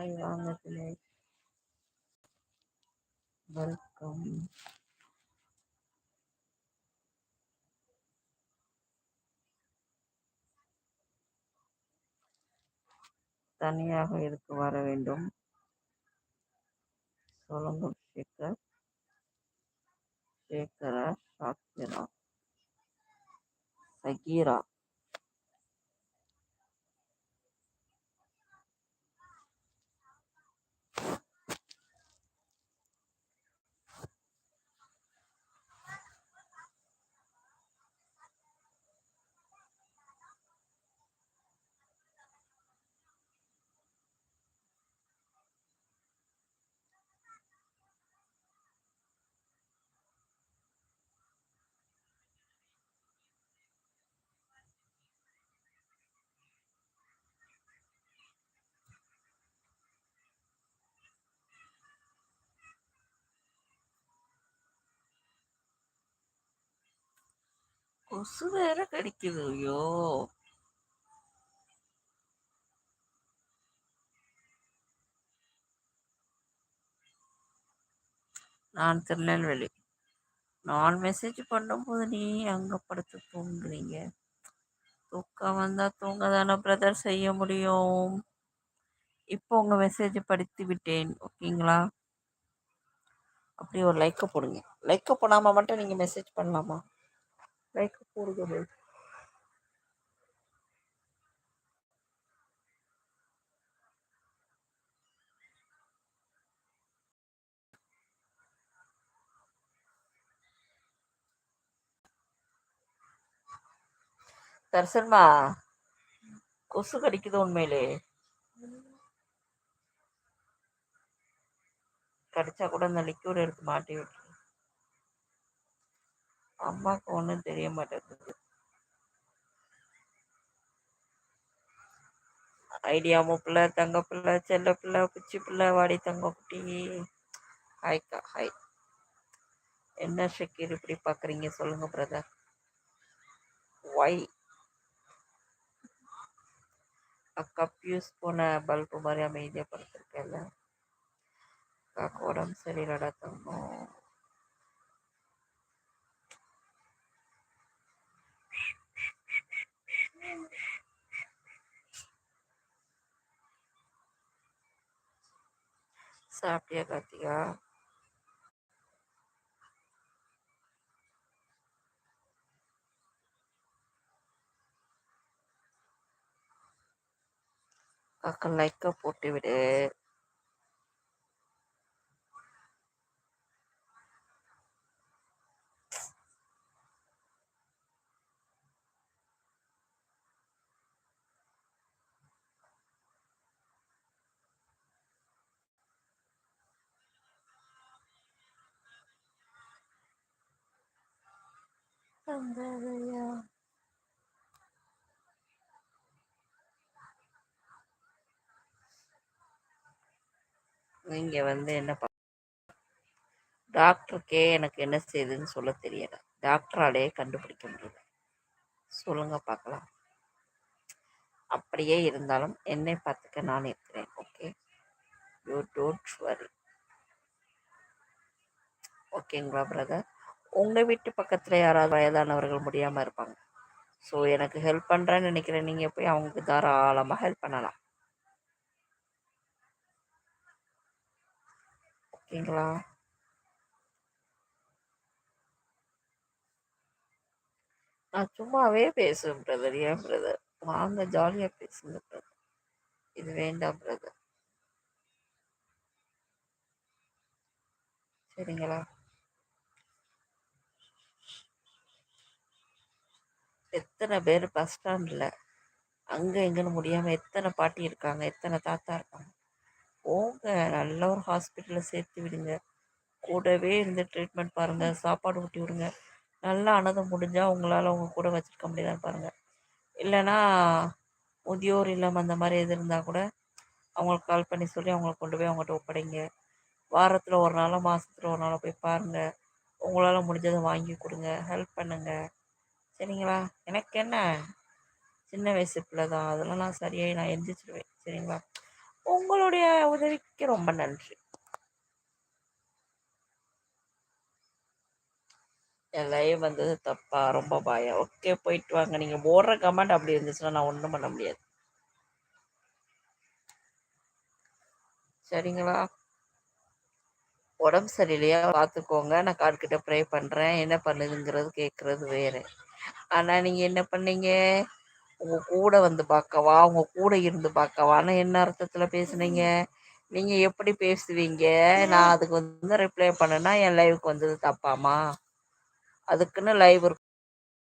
Hi வாங்க welcome தனியாக எதுக்கு வர வேண்டும்? சொல்லுங்க சேகர் சேகரா ஷாக்கிரா சகீரா. கொசு வேற கடிக்குது ஐயோ. நான் திருநெல்வேலி. நான் மெசேஜ் பண்ணும்போது நீ அங்கே படுத்து தூங்குறீங்க. தூக்கம் வந்தால் தூங்க தானே பிரதர் செய்ய முடியும். இப்போ உங்கள் மெசேஜ் படித்து விட்டேன் ஓகேங்களா? அப்படி ஒரு லைக்கை போடுங்க. லைக்கை போடாமல் மட்டும் நீங்கள் மெசேஜ் பண்ணலாமா? Like a poor girl. தர்சன்மா கொசு கடிக்குது உண்மையிலே கடிச்சா கூட அந்த லிக்யூர் எடுத்து மாட்டி விட்டு அம்மாவுக்கு ஒன்றும் தெரிய மாட்டேங்குது. ஐடியா பிள்ளை தங்க பிள்ளை செல்ல பிள்ளை குச்சி பிள்ளை வாடி தங்க குட்டி. ஹாய்க்கா ஹாய் என்ன ஷக்கீர் இப்படி பார்க்குறீங்க சொல்லுங்க பிரதர் ஒய் அக்கா பியூஸ் போன பல்பு மாதிரி அமைதியாக படுத்திருக்கேன்ல அக்காக்கு உடம்பு சரியில்லடா தங்கம். சாப்பிட்டியா கார்த்திகா? அக்கா லைக்கை போட்டு விடு வந்ததையா நீங்க வந்து என்ன டாக்டருக்கே எனக்கு என்ன செய்யுதுன்னு சொல்ல தெரியல. டாக்டராலே கண்டுபிடிக்க முடியல. சொல்லுங்க பார்க்கலாம். அப்படியே இருந்தாலும் என்னை பார்த்துக்க நான் இருக்கிறேன் ஓகே யூ டோன்ட் வரி ஓகேங்களா பிரதர் உங்கள் வீட்டு பக்கத்தில் யாராவது வயதானவர்கள் முடியாமல் இருப்பாங்க. ஸோ எனக்கு ஹெல்ப் பண்ணுறேன்னு நினைக்கிறேன். நீங்கள் போய் அவங்களுக்கு தாராளமாக ஹெல்ப் பண்ணலாம். ஓகேங்களா? நான் சும்மாவே பேசுவேன் பிரதர் ஏன் பிரதர் வாங்க ஜாலியாக பேசுங்க பிரதர் இது வேண்டாம் பிரதர் சரிங்களா? எத்தனை பேர் பஸ் ஸ்டாண்டில் அங்கே எங்கேன்னு முடியாமல் எத்தனை பாட்டி இருக்காங்க எத்தனை தாத்தா இருக்காங்க. போங்க நல்ல ஒரு ஹாஸ்பிட்டலில் சேர்த்து விடுங்க. கூடவே இருந்து ட்ரீட்மெண்ட் பாருங்கள் சாப்பாடு ஊட்டி விடுங்க. நல்லா அனதம் முடிஞ்சால் உங்களால் அவங்க கூட வச்சுருக்க முடியுதான்னு பாருங்கள் இல்லைன்னா முதியோர் இல்லம் அந்த மாதிரி எது இருந்தால் கூட அவங்களுக்கு கால் பண்ணி சொல்லி அவங்கள கொண்டு போய் அவங்கள்ட்ட ஒப்படைங்க. வாரத்தில் ஒரு நாளோ மாதத்துல ஒரு நாளோ போய் பாருங்கள் உங்களால் முடிஞ்சதை வாங்கி கொடுங்க ஹெல்ப் பண்ணுங்கள் சரிங்களா? எனக்கு என்ன? சின்ன வயசு பிள்ளை தான் அதெல்லாம் நான் சரியாகி நான் எந்திரிச்சிருவேன். சரிங்களா? உங்களுடைய உதவிக்கு ரொம்ப நன்றி. எல்லாம் வந்தது தப்பா ரொம்ப பயம் ஓகே போயிட்டு வாங்க. நீங்க போடுற கமெண்ட் அப்படி இருந்துச்சுன்னா நான் ஒன்றும் பண்ண முடியாது. சரிங்களா? உடம்பு சரியில்லையா? பார்த்துக்கோங்க. நான் கார்கிட்ட ப்ரே பண்ணுறேன் என்ன பண்ணுதுங்கிறது கேட்குறது வேறு. ஆனால் நீங்கள் என்ன பண்ணீங்க? உங்கள் கூட வந்து பார்க்கவா? உங்கள் கூட இருந்து பார்க்கவான்னு என்ன அர்த்தத்தில் பேசுனீங்க? நீங்கள் எப்படி பேசுவீங்க? நான் அதுக்கு வந்து ரிப்ளை பண்ணேன்னா என் லைவுக்கு வந்தது தப்பாமா? அதுக்குன்னு லைவ்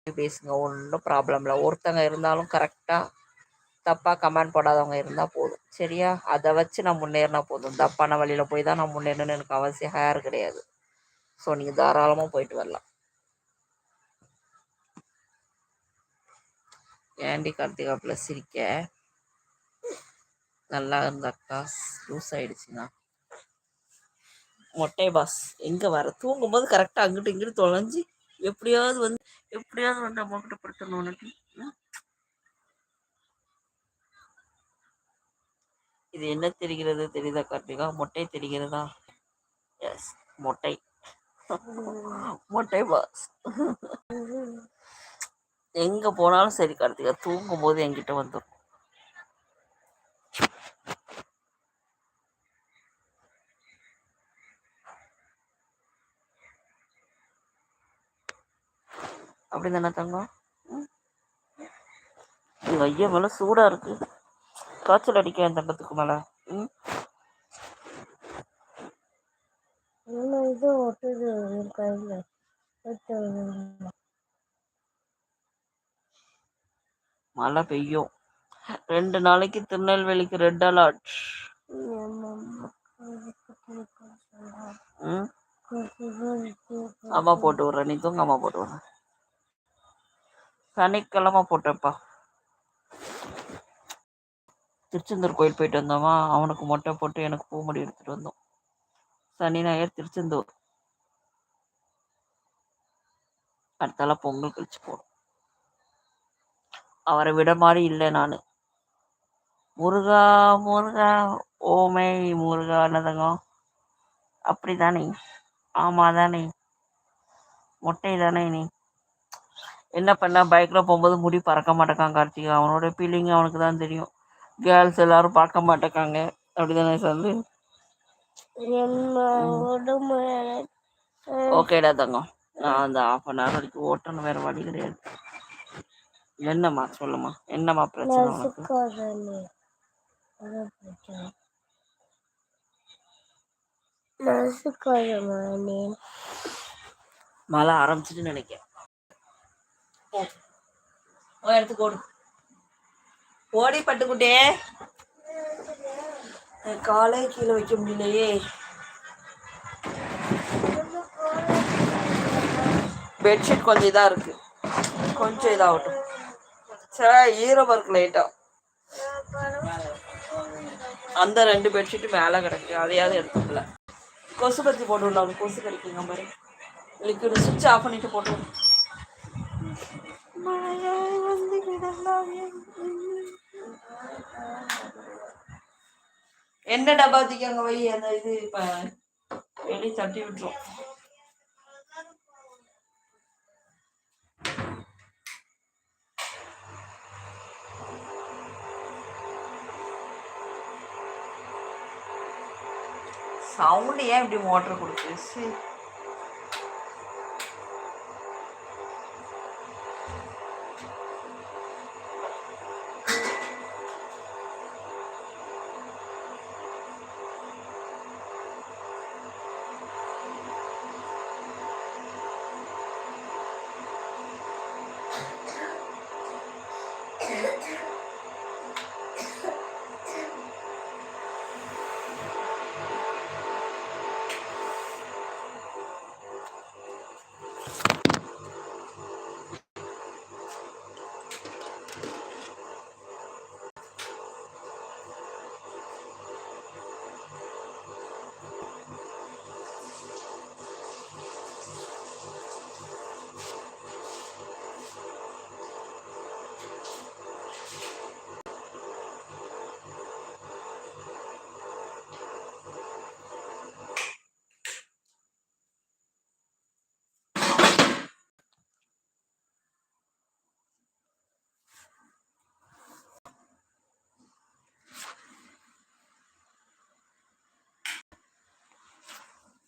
பேசுங்க ஒன்றும் ப்ராப்ளம் இல்லை. ஒருத்தங்க இருந்தாலும் கரெக்டாக தப்பாக கமெண்ட் போடாதவங்க இருந்தால் போதும். சரியா? அதை வச்சு நான் முன்னேறினா போதும். தப்பான வழியில் போய் தான் நான் முன்னேறணும்னு எனக்கு அவசியம் ஹேர் கிடையாது. ஸோ நீங்கள் தாராளமாக போயிட்டு வரலாம். ஏண்டி கார்த்திகாப்பில் சிரிக்க? நல்லா இருந்தாக்கா லூஸ் ஆயிடுச்சுங்க மொட்டை பாஸ் எங்கே வர? தூங்கும்போது கரெக்டாக அங்கிட்டு இங்கிட்டு தொலைஞ்சி எப்படியாவது வந்து எப்படியாவது வந்து அம்மா கிட்ட படுத்தணும் உனக்கு. இது என்ன தெரிகிறது தெரியுதா கார்த்திகா? மொட்டை தெரிகிறதா? எஸ் மொட்டை. மொட்டை பாஸ் எங்க போனாலும் சரி கார்த்திகா. தூங்கும் போது என்கிட்ட வந்துடும் அப்படி தானே தங்கம்? எங்க ஐயா மேல சூடா இருக்கு. காய்ச்சல் அடிக்க என் தங்கத்துக்கு மேல. ம். இது? ஒட்டுது கையில் மழை பெய்யும். ரெண்டு நாளைக்கு திருநெல்வேலிக்கு ரெட் அலர்ட் ம்? அம்மா போட்டு விட்றேன். நீ தூங்க அம்மா போட்டு விட்றேன். சனிக்கிழமை போட்டப்பா திருச்செந்தூர் கோயில் போயிட்டு வந்தோமா? அவனுக்கு மொட்டை போட்டு எனக்கு பூமுடி எடுத்துட்டு வந்தோம். சனி ஞாயிறு திருச்செந்தூர். அடுத்தால பொங்கல் கழிச்சு போடும் அவரை விட மாதிரி இல்லை நான். முருகா முருகா ஓமை முருகா என்னதங்கம் அப்படி தானே ஆமா தானே மொட்டை தானே நீ? என்ன பண்ண பைக்கில் போகும்போது முடி பறக்க மாட்டேக்கான் கார்த்திகா. அவனோட ஃபீலிங் அவனுக்கு தான் தெரியும். கேர்ள்ஸ் எல்லாரும் பார்க்க மாட்டேக்காங்க. அப்படிதானே சொல்லு ஓகேடா தங்கம். நான் அந்த ஆஃப் அன் ஹவர் வரைக்கும் ஓட்டணும் வேற வழி கிடையாது. என்னம்மா சொல்லுமா என்னம்மா பிரச்சனை உனக்கு? மழை ஆரம்பிச்சிட்டு நினைக்கிறேன். இடத்துக்கு ஓடு ஓடி பட்டுக்குட்டே காலே கீழே வைக்க முடியலையே. பெட்ஷீட் கொஞ்சம் இதாக இருக்கு. கொஞ்சம் இதாகட்டும். சரி ஈரம் இருக்கு லைட்டா அந்த ரெண்டு பெட்ஷீட்டு மேலே கிடக்கு. அதையாவது எடுத்துக்கல. கொசு பத்தி போட்டு விடலாம் கொசு கிடைக்குங்க மாதிரி லிக்விட் சுவிட்ச் ஆஃப் பண்ணிட்டு போட்டு விடு. மழையாய் வந்து விடலாம் என்ன டப்பாத்திக்கு அங்க அந்த இது இப்ப வெளியே தட்டி விட்டுரும். சவுண்டு ஏன் இப்படி மோட்டர் கொடுக்குது? சரி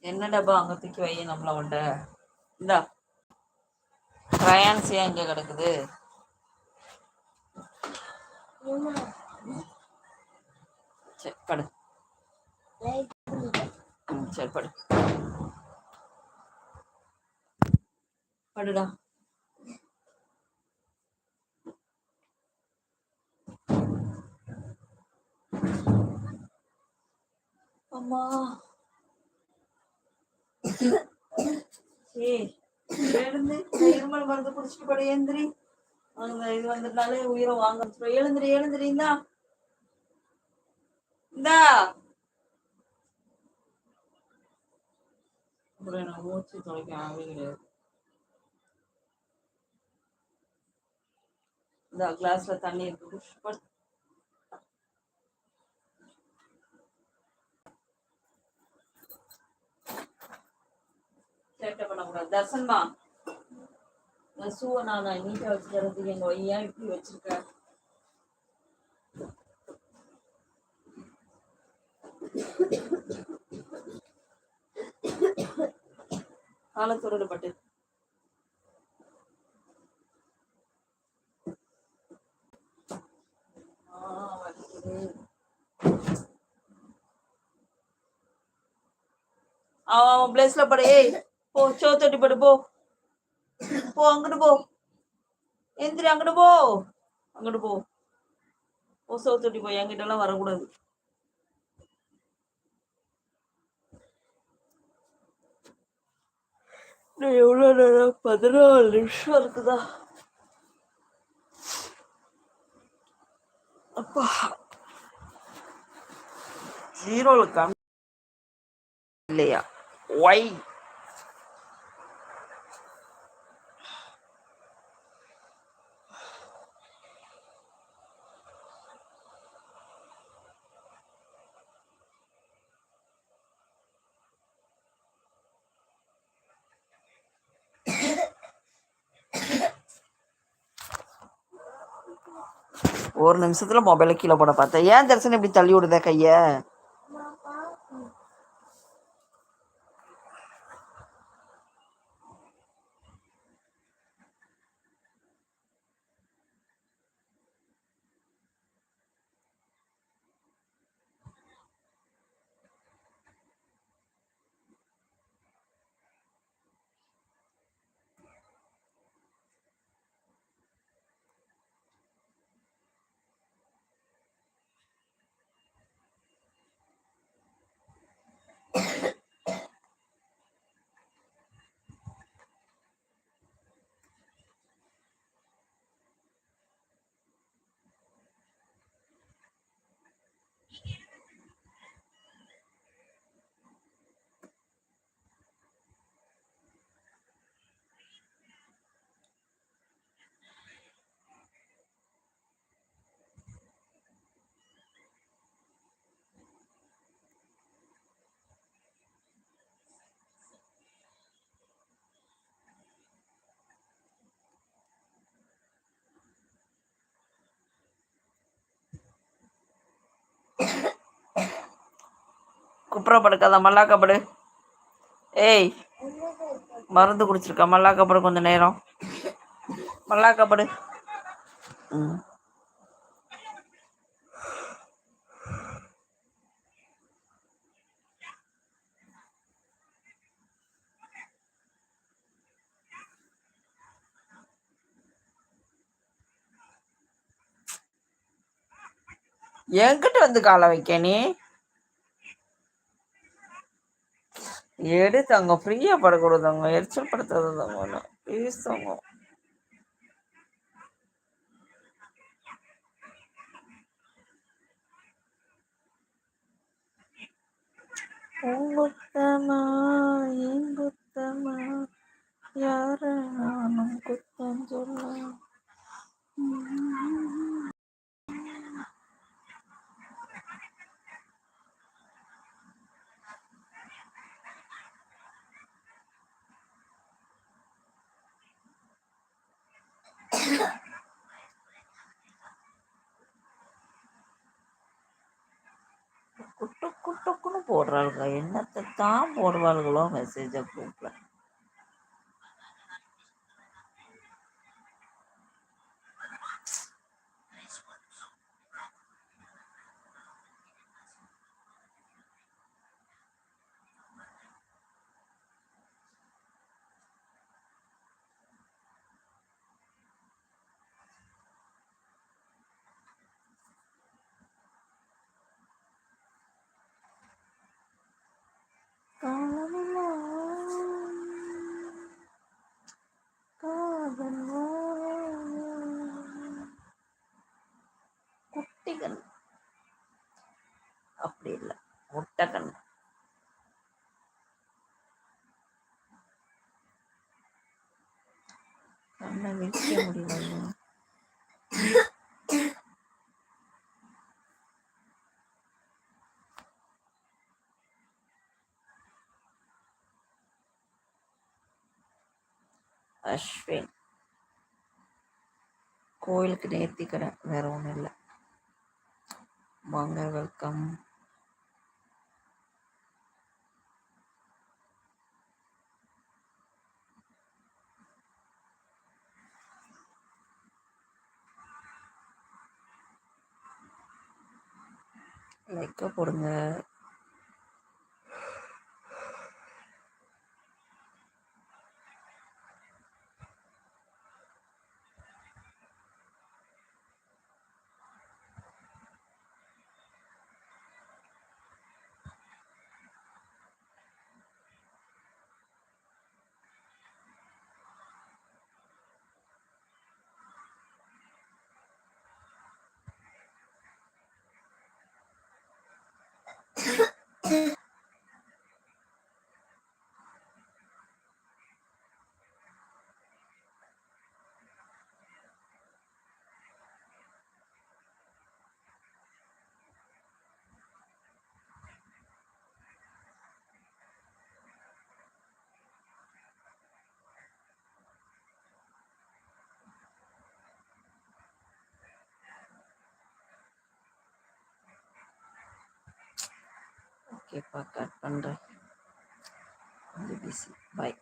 என்ன டப்பா அங்கே தூக்கி வை நம்மள உண்ட. இந்தா. க்ரையான்ஸ் ஏன் இங்கே கிடக்குது? சரி படு. சரி படு. படுடா. அம்மா. எழுந்து இருமல் மருந்து குடிச்சிட்டு படு எழுந்திரி. அந்த இது வந்துட்டாலே உயிரை வாங்க எழுந்திரி எழுந்திரி இந்தா. இந்தா. அப்புறம் மூச்சு துளைக்க ஆகவே கிடையாது. இந்த கிளாஸ்ல தண்ணி இருக்கு. சேட்டை பண்ணக்கூடாது. தர்சன்மா இந்த ஷூவை நான் நீட்டா வச்சுக்கிறதுக்கு எங்க ஒய்யா இப்படி வச்சிருக்க? காலத்தோட பட்டு அவன் பிளேஸ்ல படையே போ சோ தொட்டி படு போ. போ அங்கிட்டு போ. எந்திரி அங்கிட்டு போ. அங்கிட்டு போ. போ சோ தொட்டி போ. என்கிட்ட எல்லாம் வரக்கூடாது எவ்வளோ நேரம் பதினாலு நிமிஷம். இருக்குதா? அப்பா. ஜீரோல கம் இல்லையா? ஒய். ஒரு நிமிஷத்தில் மொபைலை கீழே போட பார்த்தேன். ஏன் தரிசனம் இப்படி தள்ளி விடுத கையை? குப்புற படுக்காத ஏய் மருந்து குடிச்சிருக்கா மல்லாக்கா கொஞ்சம் நேரம். மல்லாக்கா ம். என்கிட்ட வந்து காலை வைக்க நீ? எடுத்தாங்க ஃப்ரீயா படக்கூடாது எரிச்சல் படுத்தாது தங்க ப்ளீஸ் தங்க குத்தமா ஏன் குத்தமா யார நானும் குத்தம் சொல்ல? குட்டு குட்டுக்குன்னு போடுறாளுங்க. என்னத்தை தான் போடுவாளுங்களோ மெசேஜை குரூப்பில் 真的 கோயிலுக்கு நேர்த்திக்கிறேன் வேற ஒன்றும் இல்லை. வாங்க வெல்கம் லைக்கை போடுங்க. ஓகேப்பா கட் பண்ணுறேன் கொஞ்சம் பிஸி பாய்